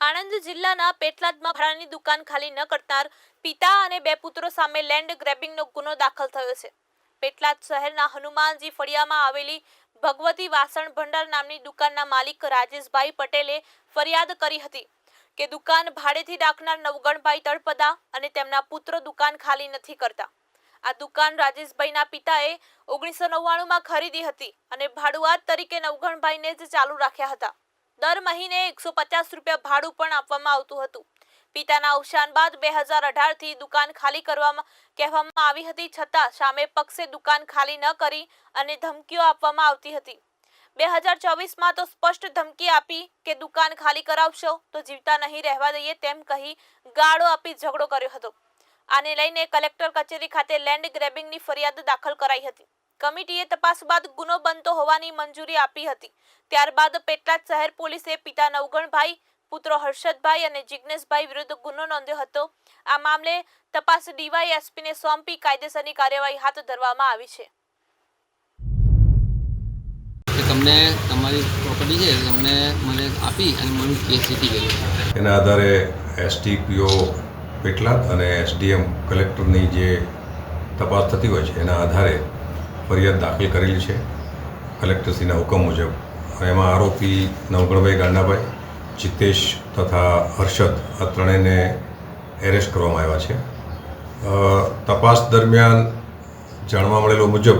આણંદ જિલ્લાના પેટલાદમાં ભાડાની દુકાન ખાલી ન કરનાર પિતા અને બે પુત્રો સામે લેન્ડ ગ્રેબિંગનો ગુનો દાખલ થયો છે. પેટલાદ શહેરના હનુમાનજી ફળિયામાં આવેલી ભગવતી વાસણ ભંડાર નામની દુકાનના માલિક રાજેશભાઈ પટેલે ફરિયાદ કરી હતી કે દુકાન ભાડેથી રાખનાર નવગણભાઈ તળપદા અને તેમના પુત્રો દુકાન ખાલી નથી કરતા. આ દુકાન રાજેશભાઈના પિતાએ ઓગણીસો નવ્વાણુંમાં ખરીદી હતી અને ભાડુઆત તરીકે નવગણભાઈને જ ચાલુ રાખ્યા હતા. દર મહિને એકસો પચાસ રૂપિયા ભાડું પણ આપવામાં આવતું હતું. પિતાના અવસાન બાદ બે હજાર અઢારથી દુકાન ખાલી કરવામાં, કહેવામાં આવી હતી. છતાં સામે પક્ષે દુકાન ખાલી ન કરી અને ધમકીઓ આપવામાં આવતી હતી. બે હજાર ચોવીસમાં તો સ્પષ્ટ ધમકી આપી કે દુકાન ખાલી કરાવશો તો જીવતા નહીં રહેવા દઈએ તેમ કહી ગાળો આપી ઝઘડો કર્યો હતો. આને લઈને કલેક્ટર કચેરી ખાતે લેન્ડ ગ્રેબિંગની ફરિયાદ દાખલ કરાઈ હતી. કમિટીએ તપાસ બાદ ગુનો બનતો હોવાની મંજૂરી આપી હતી. ત્યારબાદ પેટલાદ શહેર પોલીસે પિતા નવગણભાઈ પુત્રો હર્ષદભાઈ અને જિજ્ઞેશભાઈ વિરુદ્ધ ગુનો નોંધ્યો હતો. આ મામલે તપાસ ડીવાયએસપીને સોંપી કાયદેસરની કાર્યવાહી હાથ ધરવામાં આવી છે. કે તમને તમારી પ્રોપર્ટી છે તમને મને આપી અને મને કેસ જીતી ગયો. એના આધારે એસટીપીઓ પેટલાદ અને એસડીએમ કલેક્ટરની જે તપાસ થતી હોય છે એના આધારે ફરિયાદ દાખલ કરેલી છે કલેક્ટરશ્રીના હુકમ મુજબ. એમાં આરોપી નવગણભાઈ ગાંડાભાઈ, જીતેશ તથા હર્ષદ આ ત્રણેયને એરેસ્ટ કરવામાં આવ્યા છે. તપાસ દરમિયાન જાણવા મળેલો મુજબ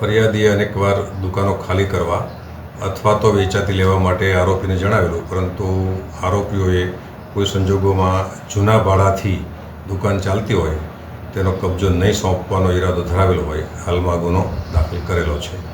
ફરિયાદીએ અનેકવાર દુકાનો ખાલી કરવા અથવા તો વેચાતી લેવા માટે આરોપીને જણાવેલું, પરંતુ આરોપીઓએ કોઈ સંજોગોમાં જૂના ભાડાથી દુકાન ચાલતી હોય તેનો કબજો નહીં સોંપવાનો ઈરાદો ધરાવેલો હોય હાલમાં ગુનો દાખલ કરેલો છે.